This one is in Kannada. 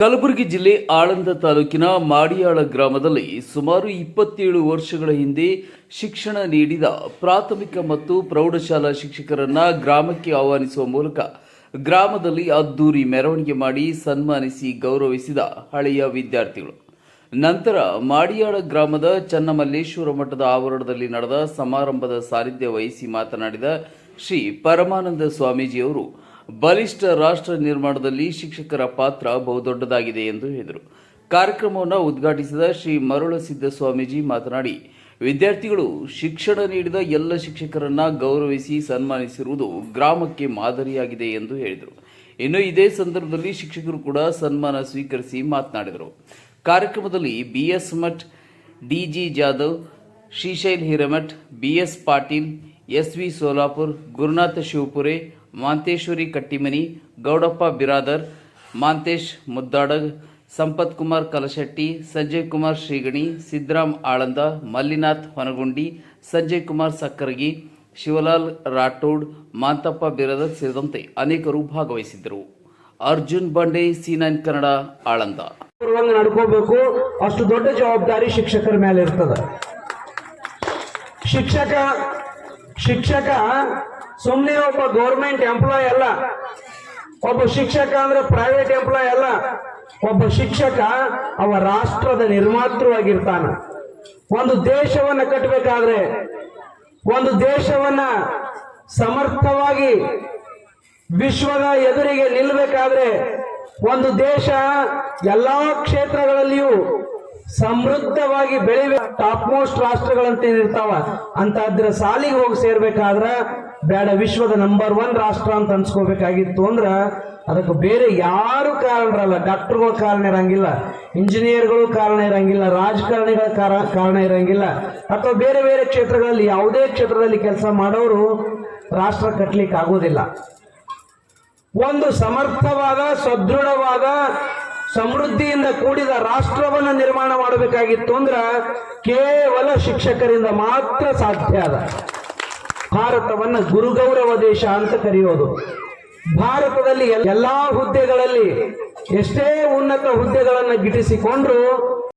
ಕಲಬುರಗಿ ಜಿಲ್ಲೆ ಆಳಂದ ತಾಲೂಕಿನ ಮಾಡಿಯಾಳ ಗ್ರಾಮದಲ್ಲಿ ಸುಮಾರು ಇಪ್ಪತ್ತೇಳು ವರ್ಷಗಳ ಹಿಂದೆ ಶಿಕ್ಷಣ ನೀಡಿದ ಪ್ರಾಥಮಿಕ ಮತ್ತು ಪ್ರೌಢಶಾಲಾ ಶಿಕ್ಷಕರನ್ನ ಗ್ರಾಮಕ್ಕೆ ಆಹ್ವಾನಿಸುವ ಮೂಲಕ ಗ್ರಾಮದಲ್ಲಿ ಅದ್ದೂರಿ ಮೆರವಣಿಗೆ ಮಾಡಿ ಸನ್ಮಾನಿಸಿ ಗೌರವಿಸಿದ ಹಳೆಯ ವಿದ್ಯಾರ್ಥಿಗಳು. ನಂತರ ಮಾಡಿಯಾಳ ಗ್ರಾಮದ ಚನ್ನಮಲ್ಲೇಶ್ವರ ಮಠದ ಆವರಣದಲ್ಲಿ ನಡೆದ ಸಮಾರಂಭದ ಸಾನ್ನಿಧ್ಯ ವಹಿಸಿ ಮಾತನಾಡಿದ ಶ್ರೀ ಪರಮಾನಂದ ಸ್ವಾಮೀಜಿಯವರು ಬಲಿಷ್ಠ ರಾಷ್ಟ್ರ ನಿರ್ಮಾಣದಲ್ಲಿ ಶಿಕ್ಷಕರ ಪಾತ್ರ ಬಹುದೊಡ್ಡದಾಗಿದೆ ಎಂದು ಹೇಳಿದರು. ಕಾರ್ಯಕ್ರಮವನ್ನು ಉದ್ಘಾಟಿಸಿದ ಶ್ರೀ ಮರುಳಸಿದ್ದ ಸ್ವಾಮೀಜಿ ಮಾತನಾಡಿ, ವಿದ್ಯಾರ್ಥಿಗಳು ಶಿಕ್ಷಣ ನೀಡಿದ ಎಲ್ಲ ಶಿಕ್ಷಕರನ್ನ ಗೌರವಿಸಿ ಸನ್ಮಾನಿಸಿರುವುದು ಗ್ರಾಮಕ್ಕೆ ಮಾದರಿಯಾಗಿದೆ ಎಂದು ಹೇಳಿದರು. ಇನ್ನು ಇದೇ ಸಂದರ್ಭದಲ್ಲಿ ಶಿಕ್ಷಕರು ಕೂಡ ಸನ್ಮಾನ ಸ್ವೀಕರಿಸಿ ಮಾತನಾಡಿದರು. ಕಾರ್ಯಕ್ರಮದಲ್ಲಿ BS Math, DG Jadhav, Shrishail Hiremath, BS Patil, SV Solapur, Gurunatha Shivapure Manteshwari Kattimani, Gowdappa Biradar, Mantesh Muddadag, Sampath Kumar Kalshetti, Sanjay Kumar Shrigani, Siddaram Aland, Mallinath Honagundi, Sanjay Kumar Sakkaragi, Shivalal Rathod, Manthappa Biradar ಸೇರಿದಂತೆ ಅನೇಕರು ಭಾಗವಹಿಸಿದ್ದರು. Arjun Bande, C nine Kannada, Aland. ನಡ್ಕೋಬೇಕು. ಅಷ್ಟು ದೊಡ್ಡ ಜವಾಬ್ದಾರಿ ಶಿಕ್ಷಕರ ಮೇಲೆ ಇರ್ತದೆ. ಶಿಕ್ಷಕ ಶಿಕ್ಷಕ ಸುಮ್ಮನೆ ಒಬ್ಬ ಗೌರ್ಮೆಂಟ್ ಎಂಪ್ಲಾಯ್ ಅಲ್ಲ, ಒಬ್ಬ ಶಿಕ್ಷಕ ಅಂದ್ರೆ ಪ್ರೈವೇಟ್ ಎಂಪ್ಲಾಯ್ ಅಲ್ಲ, ಒಬ್ಬ ಶಿಕ್ಷಕ ಅವ ರಾಷ್ಟ್ರದ ನಿರ್ಮಾತೃವಾಗಿರ್ತಾನ ಒಂದು ದೇಶವನ್ನ ಕಟ್ಟಬೇಕಾದ್ರೆ ಒಂದು ದೇಶವನ್ನ ಸಮರ್ಥವಾಗಿ ವಿಶ್ವದ ಎದುರಿಗೆ ನಿಲ್ಲಬೇಕಾದ್ರೆ ಒಂದು ದೇಶ ಎಲ್ಲಾ ಕ್ಷೇತ್ರಗಳಲ್ಲಿಯೂ ಸಮೃದ್ಧವಾಗಿ ಬೆಳೆಯುವ ಟಾಪ್ ಮೋಸ್ಟ್ ರಾಷ್ಟ್ರಗಳಂತ ಏನಿರ್ತಾವ ಅಂತ ಅದ್ರ ಸಾಲಿಗೆ ಹೋಗಿ ಸೇರ್ಬೇಕಾದ್ರ ಬೇಡ, ವಿಶ್ವದ ನಂಬರ್ ಒನ್ ರಾಷ್ಟ್ರ ಅಂತ ಅನ್ಸ್ಕೋಬೇಕಾಗಿತ್ತು ಅಂದ್ರೆ ಅದಕ್ಕೆ ಬೇರೆ ಯಾರು ಕಾರಣರಲ್ಲ ಡಾಕ್ಟರ್ಗಳು ಕಾರಣ ಇರಂಗಿಲ್ಲ, ಇಂಜಿನಿಯರ್ಗಳು ಕಾರಣ ಇರಂಗಿಲ್ಲ, ರಾಜಕಾರಣಿಗಳ ಕಾರ- ಕಾರಣ ಇರಂಗಿಲ್ಲ. ಅಥವಾ ಬೇರೆ ಬೇರೆ ಕ್ಷೇತ್ರಗಳಲ್ಲಿ, ಯಾವುದೇ ಕ್ಷೇತ್ರದಲ್ಲಿ ಕೆಲಸ ಮಾಡೋರು ರಾಷ್ಟ್ರ ಕಟ್ಟಲಿಕ್ಕೆ ಆಗೋದಿಲ್ಲ. ಒಂದು ಸಮರ್ಥವಾದ, ಸದೃಢವಾದ, ಸಮೃದ್ಧಿಯಿಂದ ಕೂಡಿದ ರಾಷ್ಟ್ರವನ್ನು ನಿರ್ಮಾಣ ಮಾಡಬೇಕಾಗಿತ್ತು ಅಂದ್ರೆ ಕೇವಲ ಶಿಕ್ಷಕರಿಂದ ಮಾತ್ರ ಸಾಧ್ಯ ಅದ. ಭಾರತವನ್ನ ಗುರುಗೌರವ ದೇಶ ಅಂತ ಕರೆಯೋದು. ಭಾರತದಲ್ಲಿ ಎಲ್ಲಾ ಹುದ್ದೆಗಳಲ್ಲಿ ಎಷ್ಟೇ ಉನ್ನತ ಹುದ್ದೆಗಳನ್ನು ಗಿಟ್ಟಿಸಿಕೊಂಡ್ರು